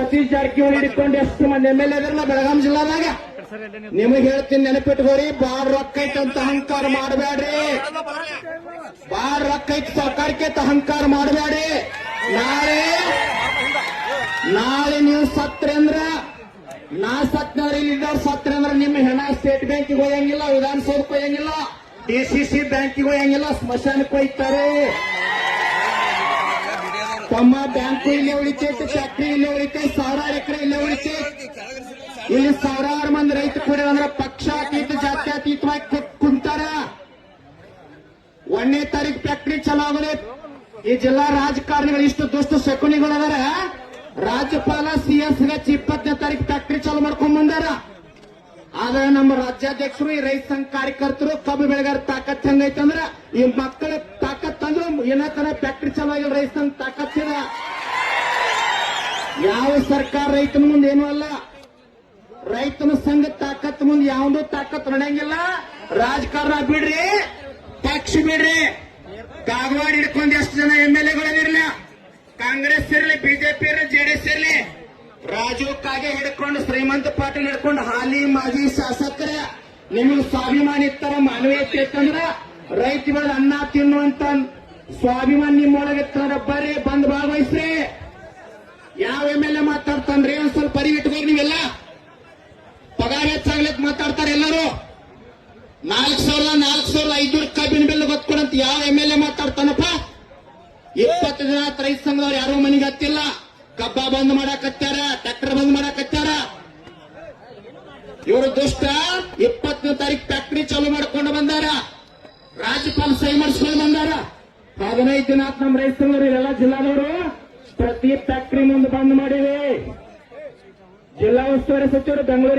ಸತೀಶ್ ಜಾರಕಿಹೊಳಿ ಹಿಡ್ಕೊಂಡು ಎಷ್ಟು ಮಂದಿ ಎಂ ಎಲ್ ಎದ್ರಲ್ಲ ಬೆಳಗಾಂ ಜಿಲ್ಲಾದಾಗ? ನಿಮಗೆ ಹೇಳ್ತೀನಿ ನೆನಪಿಟ್ಕೋರಿ, ಬಾಳ್ ರೊಕ್ಕ ಐತಂತ ಅಹಂಕಾರ ಮಾಡಬೇಡ್ರಿ. ಬಾಳ್ ರೊಕ್ಕ ಐತಿ ಸರ್ಕಾರಕ್ಕೆ ಅಂತ ಅಹಂಕಾರ ಮಾಡಬೇಡ್ರಿ. ನಾಳೆ ನಾಳೆ ನೀವು ಸತ್ರೆ ಅಂದ್ರ, ನಾ ಸತ್ನವ್ರಿ ಇಲ್ಲಿದ್ದವ್ರು ಸತ್ರೆ ಅಂದ್ರ ನಿಮ್ಮ ಹೆಣ ಸ್ಟೇಟ್ ಬ್ಯಾಂಕಿಗೆ ಹೋಯಂಗಿಲ್ಲ, ವಿಧಾನಸೌಧಕ್ಕೆ ಹೋಯಂಗಿಲ್ಲ ಡಿಸಿಸಿ ಬ್ಯಾಂಕಿಗೆ ಹೋಯಂಗಿಲ್ಲ, ಸ್ಮಶಾನಕ್ಕೆ ಹೋಯ್ತಾರೆ ತಮ್ಮ ಬ್ಯಾಂಕು ಇಲ್ಲಿ ಉಳಿತೈತಿ ಫ್ಯಾಕ್ಟ್ರಿ ಇಲ್ಲಿ ಉಳಿತೈತಿ ಸಾವಿರಾರು ಎಕರೆ ಇಲ್ಲಿ ಉಳಿತೈತಿ ಇಲ್ಲಿ ಸಾವಿರಾರು ಮಂದಿ ರೈತ ಕೂಡ ಅಂದ್ರೆ ಪಕ್ಷಾತೀತ ಜಾತ್ಯತೀತವಾಗಿ ಕುಂತಾರ. ಒಂದನೇ ತಾರೀಕು ಫ್ಯಾಕ್ಟ್ರಿ ಚಲೋ ಆಗಲೇ ಈ ಜಿಲ್ಲಾ ರಾಜಕಾರಣಿಗಳು ಇಷ್ಟು ದುಷ್ಟ ಶಕುನಿಗಳು ಅದಾರ ರಾಜ್ಯಪಾಲ ಸಿಎಸ್ ಇಪ್ಪತ್ತನೇ ತಾರೀಕು ಫ್ಯಾಕ್ಟ್ರಿ ಚಾಲು ಮಾಡ್ಕೊಂಡ್ ಬಂದಾರ. ಆದ್ರೆ ನಮ್ಮ ರಾಜ್ಯಾಧ್ಯಕ್ಷರು, ಈ ರೈತ ಸಂಘ ಕಾರ್ಯಕರ್ತರು ಕಬ್ಬು ಬೆಳೆಗಾರ ತಾಕತ್ ಹೆಂಗೈತಂದ್ರ ಈ ಮಕ್ಕಳ ಏನತರ ಫ್ಯಾಕ್ಟ್ರಿ ಚಾಲೂ ಆಗಿಲ್ಲ ರೈಸ್ ಸಂಘ ತಾಕತ್ ಇದೆ. ಯಾವ ಸರ್ಕಾರ ರೈತನ ಮುಂದೆ ಏನೂ ಅಲ್ಲ. ರೈತನ ಸಂಘ ತಾಕತ್ ಮುಂದೆ ಯಾವ್ದು ತಾಕತ್ ನಡೆಯಂಗಿಲ್ಲ. ರಾಜಕಾರಣ ಬಿಡ್ರಿ, ಪಕ್ಷ ಬಿಡ್ರಿ. ಕಾಗವಾಡ ಹಿಡ್ಕೊಂಡು ಎಷ್ಟು ಜನ ಎಂ ಎಲ್ ಎಗಳಿರಲಿಲ್ಲ ಕಾಂಗ್ರೆಸ್ ಇರಲಿ, ಬಿಜೆಪಿ ಇರಲಿ ಜೆಡಿಎಸ್ ಇರಲಿ. ರಾಜು ಕಾಗೆ ಹಿಡ್ಕೊಂಡು ಶ್ರೀಮಂತ ಪಾಟೀಲ್ ಹಿಡ್ಕೊಂಡು ಹಾಲಿ ಮಾಜಿ ಶಾಸಕರ. ನಿಮಗೆ ಸ್ವಾಭಿಮಾನಿ ಇತ್ತರ ಮಾನವೀಯತೆ ಇತ್ತಂದ್ರ ರೈತ ಅನ್ನ ತಿನ್ನುವಂತ ಸ್ವಾಭಿಮಾನ ನಿಮ್ಮೊಳಗೆ ಬರ್ರಿ, ಬಂದ್ ಭಾಗವಹಿಸ್ರಿ ಯಾವ ಎಂ ಎಲ್ ಎ ಮಾತಾಡ್ತಾನ್ರಿ ಒಂದ್ ಸ್ವಲ್ಪ ಪರಿಗಿಟ್ಕೋರಿ ನೀವೆಲ್ಲ. ಪಗಾರ ಹೆಚ್ಚಾಗ್ಲಿಕ್ ಮಾತಾಡ್ತಾರೆ ಎಲ್ಲರೂ. ನಾಲ್ಕು ಸಾವಿರದ ನಾಲ್ಕು ಸಾವಿರದ ಐನೂರು ಕಬ್ಬಿನ ಬಿಲ್ ಗೊತ್ಕೊಂಡಂತ ಯಾವ ಎಂ ಎಲ್ ಎ ಮಾತಾಡ್ತಾನಪ್ಪ? ಇಪ್ಪತ್ತು ದಿನ ರೈತ ಸಂಘದವ್ರು ಯಾರು ಮನೆಗೆ ಹತ್ತಿಲ್ಲ. ಕಬ್ಬ ಬಂದ್ ಮಾಡಾಕತ್ಯಾರ ಟ್ರ್ಯಾಕ್ಟರ್ ಬಂದ್ ಮಾಡಾಕತ್ಯಾರ ಇವರು ದುಷ್ಟ, ಇಪ್ಪತ್ತನೇ ತಾರೀಕು ಫ್ಯಾಕ್ಟರಿ ಚಾಲೂ ಮಾಡ್ಕೊಂಡು ಬಂದಾರ. ರಾಜ್ಯಪಾಲ ಸಹಿ ಮಾಡಿಸ್ಕೊಂಡು ಬಂದಾರ. ಹದಿನೈದು ದಿನ ಆತ್ ನಮ್ಮ ರೈತ ಇಲ್ಲೆಲ್ಲ ಜಿಲ್ಲಾದವರು? ಪ್ರತಿ ಫ್ಯಾಕ್ಟ್ರಿ ಮುಂದೆ ಬಂದ್ ಮಾಡಿವೆ. ಜಿಲ್ಲಾ ಉಸ್ತುವಾರಿ ಸಚಿವರು ಬೆಂಗಳೂರು